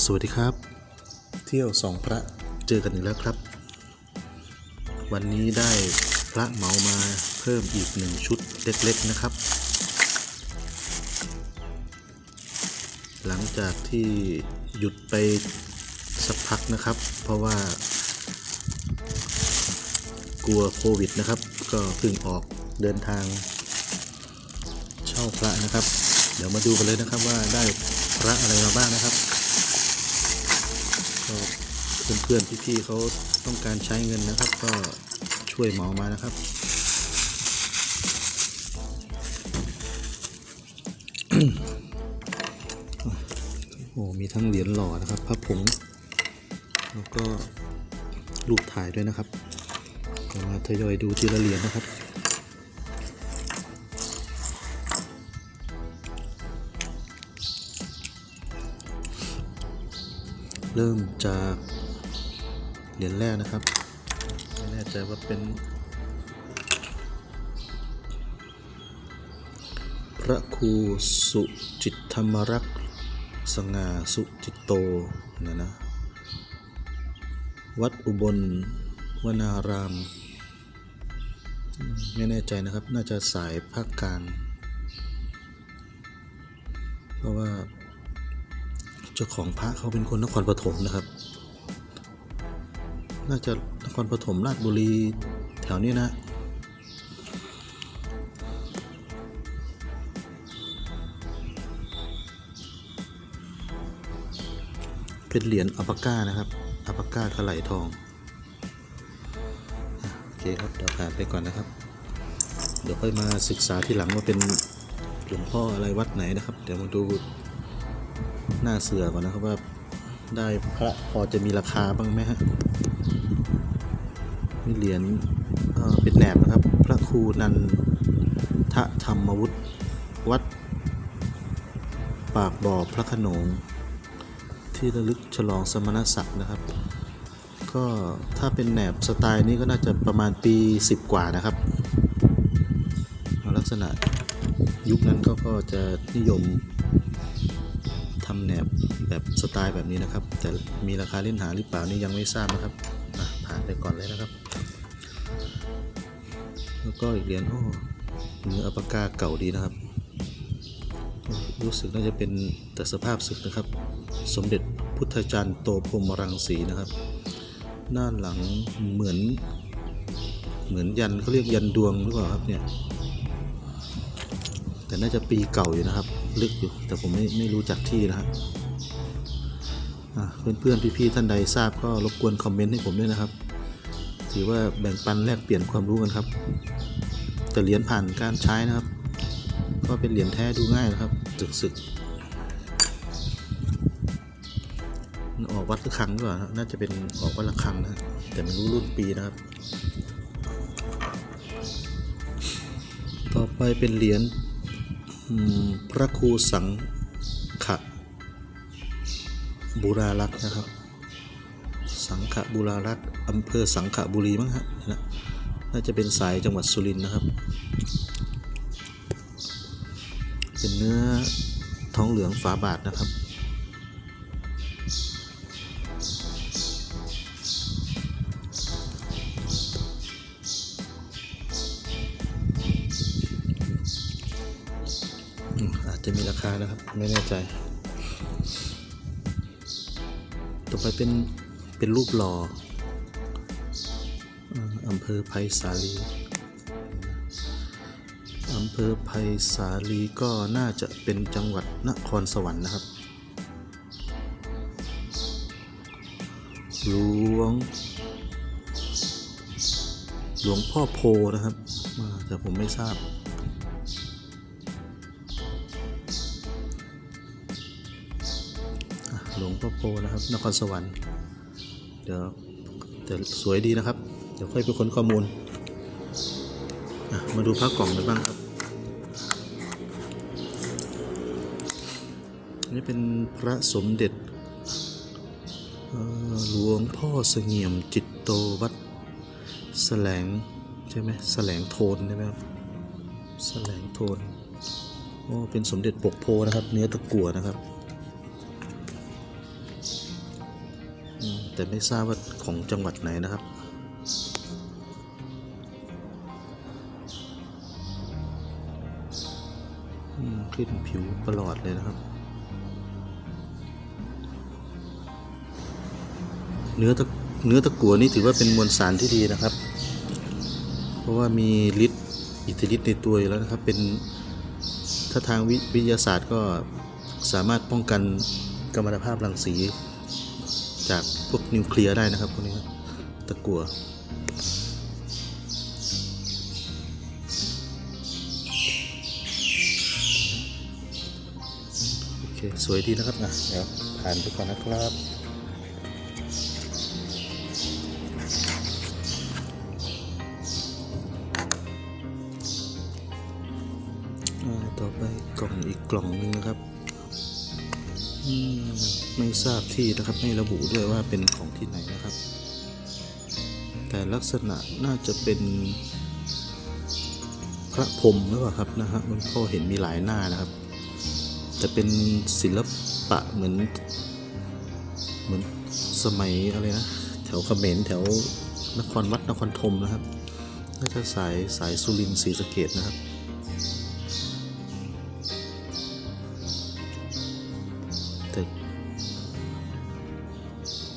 สวัสดีครับ เที่ยวสองพระเจอกันอีกแล้วครับ วันนี้ได้พระเหมามาเพิ่มอีกหนึ่งชุดเล็กๆนะครับ หลังจากที่หยุดไปสักพักนะครับ เพราะว่ากลัวโควิดนะครับ ก็เพิ่งออกเดินทางเช่าพระนะครับ เดี๋ยวมาดูกันเลยนะครับว่าได้พระอะไรมาบ้างนะครับ ก็เพื่อนๆพี่ๆเขาต้องการใช้เงินนะครับ ก็ช่วยเหมามานะครับโอ้มีทั้งเหรียญหล่อนะครับพระผงแล้วก็รูปถ่ายด้วยนะครับก็มาทยอยดูทีละเหรียญนะครับเริ่ม จากเหรียญแรกนะครับไม่แน่ใจว่าเป็น พระครูสุจิตธรรมรักษ์สง่าสุจิตโตนี่นะวัดอุบลวนารามอืมไม่แน่ใจนะครับ น่าจะสายภาคกลางเพราะว่า เจ้าของพระเขาเป็นคนนครปฐมนะครับ น่าจะนครปฐมราชบุรีแถวนี้นะเป็นเหรียญอัปาก้านะครับอัปาก้าถลายทองอโอเคครับเดี๋ยวผ่านไปก่อนนะครับ เดี๋ยวค่อยมาศึกษาที่หลังว่าเป็นหลวงพ่ออะไรวัดไหนนะครับ เดี๋ยวมาดู หน้าเสือก่อนนะครับว่าได้พระพอจะมีราคาบ้างไหมฮะนี่เหรียญเเป็นแหนบนะครับ พระครูนันทะธรรมวุฒิวัด ปากบ่อพระขนง ที่ระลึกฉลองสมณศักดิ์นะครับ ก็ถ้าเป็นแหนบสไตล์นี้ก็น่าจะประมาณปี 10 กว่านะครับ ลักษณะยุคนั้นเขาก็จะนิยม ทำแหนบแบบสไตล์แบบนี้นะครับ แต่มีราคาเล่นหาหรือเปล่านี่ยังไม่ทราบนะครับผ่านไปก่อนเลยนะครับ แล้วก็อีกเหรียญโอ้เนื้ออัปกาเก่าดีนะครับ รู้สึกน่าจะเป็นแต่สภาพสึกนะครับ สมเด็จพุทธจารย์โตพรหมรังสีนะครับด้าหลังเหมือน เหมือนยันเขาเรียกยันดวงหรือเปล่าครับเนี่ย แต่น่าจะปีเก่าอยู่นะครับ ลึกอยู่แต่ผมไม่ไม่รู้จักที่นะฮะอะเพื่อนๆพี่ๆท่านใดทราบก็รบกวนคอมเมนต์ให้ผมด้วยนะครับ ถือว่าแบ่งปันแลกเปลี่ยนความรู้กันครับ แต่เหรียญผ่านการใช้นะครับ ก็เป็นเหรียญแท้ดูง่ายนะครับศึกศึกออกวัดละครังหรือเปล่าน่าจะเป็นออกวัดละครังนะแต่ไม่รู้รุ่นปีนะครับ ต่อไปเป็นเหรียญ พระครูสังขะบุรารักษ์นะครับ สังขบุรารักษ์อำเภอสังขบุรีมั้งฮะนะน่าจะเป็นสายจังหวัดสุรินทร์นะครับ เป็นเนื้อท้องเหลืองฝาบาทนะครับ ไม่แน่ใจ ต่อไปเป็น เป็นรูปหล่ออำเภอไผ่สาลีอำเภอไผ่สาลีก็น่าจะเป็นจังหวัดนครสวรรค์นะครับ หลวง หลวงพ่อโพนะครับ แต่ผมไม่ทราบ พ่อโพนะครับ นครสวรรค์ เดี๋ยวแต่สวยดีนะครับ เดี๋ยวค่อยไปค้นข้อมูล มาดูพระกล่องกันบ้างครับนนี้เป็นพระสมเด็จหลวงพ่อเสงี่ยมจิตโตวัดแสลงใช่ไหมแสลงโทนใช่ไหมครับแสลงโทนโอ้เป็นสมเด็จปกโพนะครับ เนื้อตะกั่วนะครับ แต่ไม่ทราบว่าของจังหวัดไหนนะครับ ขึ้นผิวประหลอดเลยนะครับ เนื้อตะเนื้อตะกั่วนี่ถือว่าเป็นมวลสารที่ดีนะครับ เพราะว่ามีฤทธิ์อิทธิฤทธิ์ในตัวอยู่แล้วนะครับ เป็นถ้าทางวิวิทยาศาสตร์ก็สามารถป้องกันกัมมันตภาพรังสี จากพวกนิวเคลียร์ได้นะครับพวกนี้ตะกั่วโอเคสวยดีนะครับนะเดี๋ยวผ่านไปก่อนนะครับต่อไปกล่องอีกกล่องหนึงนะครับ ไม่ทราบที่นะครับไม่ระบุด้วยว่าเป็นของที่ไหนนะครับ แต่ลักษณะน่าจะเป็นพระพรมหรือเปล่าครับนะฮะมันก็เห็นมีหลายหน้านะครับจะเป็นศิลปะเหมือน เหมือนสมัยอะไรนะแถวเขมรแถวนครวัดนครธมนะครับน่าจะสายสายสุรินทร์ศรีสะเกดนะครับ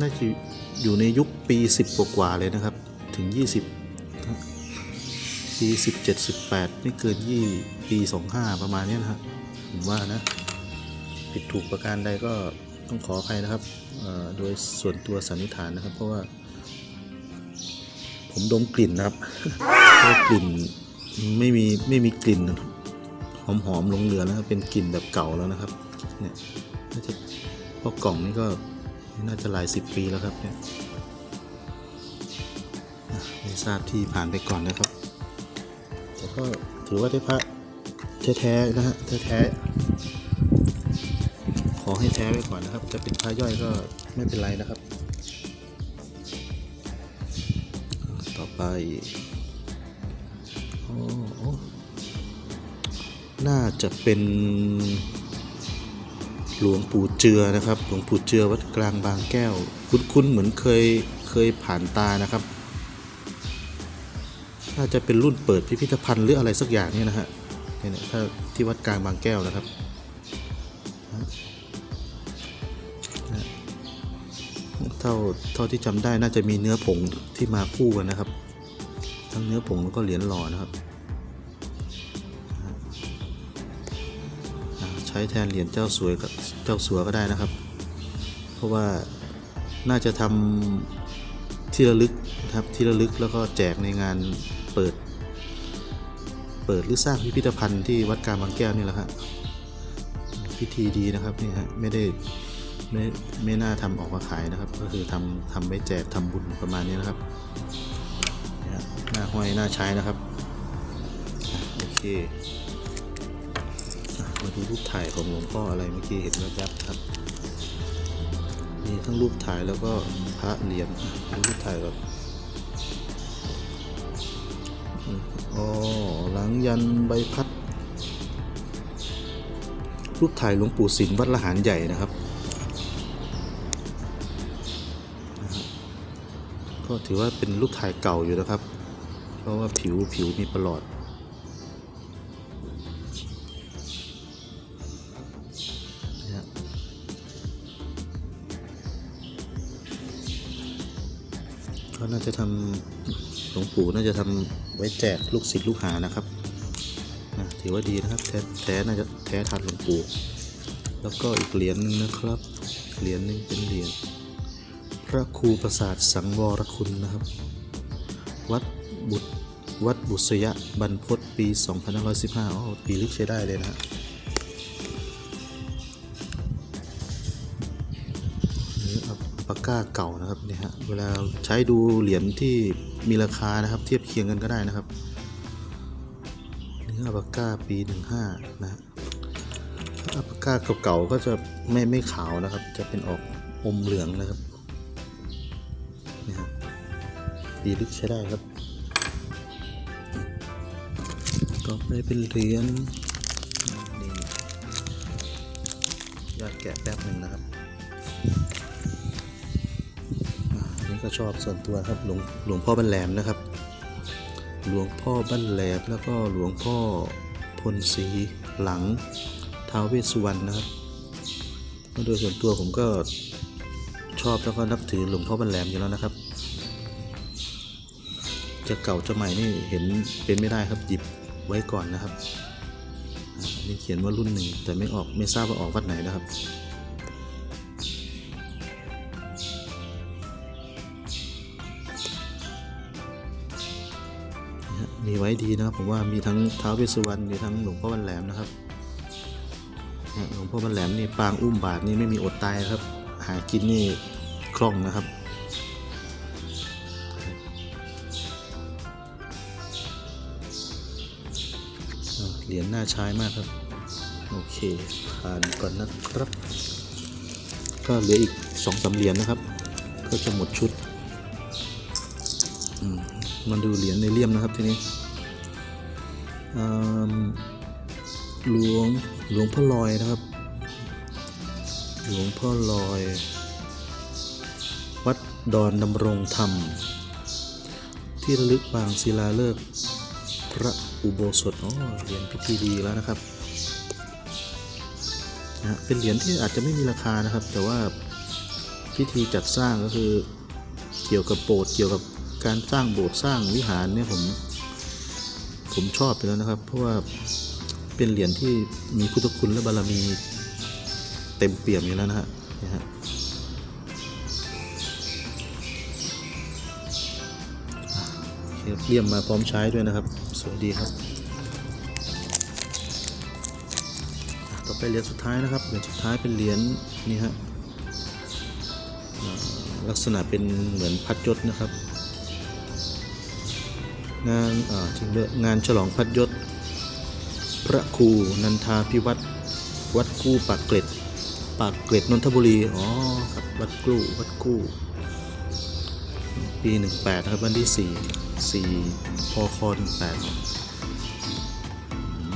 น่าจะอยู่ในยุคปี 10 กว่าๆเลยนะครับ ถึง 20 ปี 17 18 ไม่เกิน2ปี 25 ประมาณนี้นะฮะผมว่านะ ผิดถูกประการใดก็ต้องขออภัยนะครับ โดยส่วนตัวสันนิษฐานนะครับ เพราะว่า ผมดมกลิ่นนะครับก็กลิ่นไม่มีไม่มีกลิ่นหอมหอมๆลงเหลือนะครับ เป็นกลิ่นแบบเก่าแล้วนะครับ เนี่ยน่าจะเพราะกล่องนี้ก็ น่าจะหลายสิบปีแล้วครับเนี่ยไม่ทราบที่ผ่านไปก่อนนะครับแต่ก็ถือว่าได้พระแท้ๆนะฮะแท้ๆขอให้แท้ไว้ก่อนนะครับจะเป็นพระย่อยก็ไม่เป็นไรนะครับ ต่อไปโอ้น่าจะเป็นหลวงปู่ เจือนะครับหลวงปู่เจือวัดกลางบางแก้ว คุ้นๆเหมือนเคยเคยผ่านตานะครับ น่าจะเป็นรุ่นเปิดพิพิธภัณฑ์หรืออะไรสักอย่างเนี่ยนะฮะเนี่ยถ้าที่วัดกลางบางแก้วนะครับเท่าเท่าที่จำได้น่าจะมีเนื้อผงที่มาคู่กันนะครับ ทั้งเนื้อผงแล้วก็เหรียญหล่อนะครับ ใช้แทนเหรียญเจ้าสวยกับเจ้าสัวก็ได้นะครับ เพราะว่าน่าจะทำที่ระลึกนะครับที่ระลึกแล้วก็แจกในงานเปิด เปิดหรือสร้างพิพิธภัณฑ์ที่วัดกางบางแก้วนี่แหละครับพิธีดีนะครับนี่ฮะไม่ได้ไม่ไม่น่าทำออกมาขายนะครับ ก็คือทำทำไว้แจกทำบุญประมาณนี้นะครับนี่ฮะหน้าห้อยหน้าใช้นะครับโอเค มาดูรูปถ่ายของหลวงพ่ออะไรเมื่อกี้เห็นแวยับครับมีทั้งรูปถ่ายแล้วก็พระเหรียญดูรูปถ่ายก่อนอ๋อหลังยันใบพัด รูปถ่ายหลวงปู่สินวัดละหารใหญ่นะครับ ก็ถือว่าเป็นรูปถ่ายเก่าอยู่นะครับ เพราะว่าผิวผิวมีประหลอด ก็น่าจะทำหลวงปู่น่าจะทำไว้แจกลูกศิษย์ลูกหานะครับนะถือว่าดีนะครับ แท้แท้น่าจะแท้ทันหลวงปู่แล้วก็อีกเหรียญหนึ่งนะครับเหรียญหนึ่งเป็นเหรียญพระครูประสาทสังวรคุณนะครับ วัดบุตรวัดบุษยบรรพตปี 2515อ๋อปีลึกใช้ได้เลยนะ ปากกาเก่านะครับเนี่ยฮะเวลาใช้ดูเหรียญที่มีราคานะครับ เทียบเคียงกันก็ได้นะครับนี่อัปากกาปีหนึ่งห้านะฮะอัปากกาเก่าๆก็จะไม่ไม่ขาวนะครับ จะเป็นออกอมเหลืองนะครับนี่ฮะปีลึกใช้ได้ครับต่อไปเป็นเหรียญดียอดแกะแป๊บหนึ่งนะครับ ก็ชอบส่วนตัวครับหลวงหลวงพ่อบันแหลมนะครับ หลวงพ่อบันแหลมแล้วก็หลวงพ่อพลศรีหลังท้าวเวสสุวรรณนะครับโดยส่วนตัวผมก็ชอบแล้วก็นับถือหลวงพ่อบันแหลมอยู่แล้วนะครับ จะเก่าจะใหม่นี่เห็นเป็นไม่ได้ครับหยิบไว้ก่อนนะครับนี่เขียนว่ารุ่นหนึ่งแต่ไม่ออกไม่ทราบว่าออกวัดไหนนะครับ มีไว้ดีนะครับผมว่ามีทั้งท้าวเวสสุวรรณมีทั้งหลวงพ่อบันแหลมนะครับหลวงพ่อบันแหลมนี่ปางอุ้มบาทนี่ไม่มีอดตายนะครับ หากินนี่คล่องนะครับเหรียญน่าใช้มากครับ โอเคผ่านก่อนนะครับ ก็เหลืออีกสองสามเหรียญนะครับ ก็จะหมดชุด มาดูเหรียญในเลี่ยมนะครับทีนี้หลวงหลวงพ่อลอยนะครับ หลวงพ่อลอย วัดดอนดำรงธรรม ที่ระลึกปางศิลาฤกษ์พระอุโบสถอ๋อเหรียญพิธีดีแล้วนะครับนะฮะเป็นเหรียญที่อาจจะไม่มีราคานะครับ แต่ว่าพิธีจัดสร้างก็คือเกี่ยวกับโบสถ์เกี่ยวกับ การสร้างโบสถ์สร้างวิหารเนี่ยผมผมชอบไปแล้วนะครับ เพราะว่าเป็นเหรียญที่มีพุทธคุณและบารมีเต็มเปี่ยมอยู่แล้วนะฮะเนี่ฮะเลี่ยมมาพร้อมใช้ด้วยนะครับ สวยดีครับ ต่อไปเหรียญสุดท้ายนะครับเหรียญสุดท้ายเป็นเหรียญนี่ฮะลักษณะเป็นเหมือนพัดยศนะครับ งานอ่าจริงด้วยงานฉลองพัดยศ พระครูนันทาพิวัตรวัดกู้ปากเกร็ด ปากเกร็ดนนทบุรี อ๋อครับวัดกู้วัดกู้ ปี 18นะครับวันที่ 4 4พค18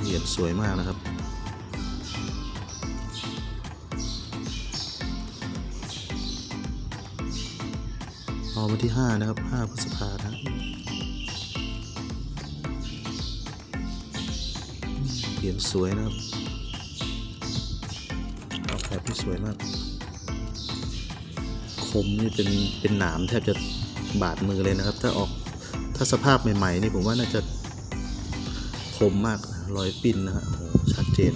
เหรียญสวยมากนะครับออกวันที่ 5 นะครับ 5 พฤษภานะ เหรียญสวยนะครับออกแบบที่สวยมาก คมนี่เป็นเป็นหนามแทบจะบาดมือเลยนะครับ ถ้าออกถ้าสภาพใหม่ๆนี่ผมว่าน่าจะคมมากรอยปิ้นนะฮะโอ้โหชัดเจน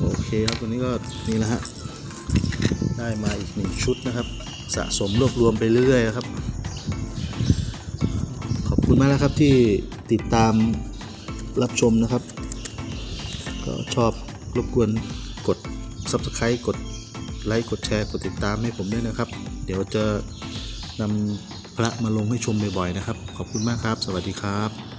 โอเคครับวันนี้ก็นี่แหละฮะได้มาอีกหนึ่งชุดนะครับ สะสมรวบรวมไปเรื่อยๆครับ ขอบคุณมากนะครับที่ ติดตามรับชมนะครับ ก็ชอบรบกวนกด Subscribe กดไลค์กดแชร์กดติดตามให้ผมด้วยนะครับ เดี๋ยวจะนำพระมาลงให้ชมบ่อยๆนะครับ ขอบคุณมากครับ สวัสดีครับ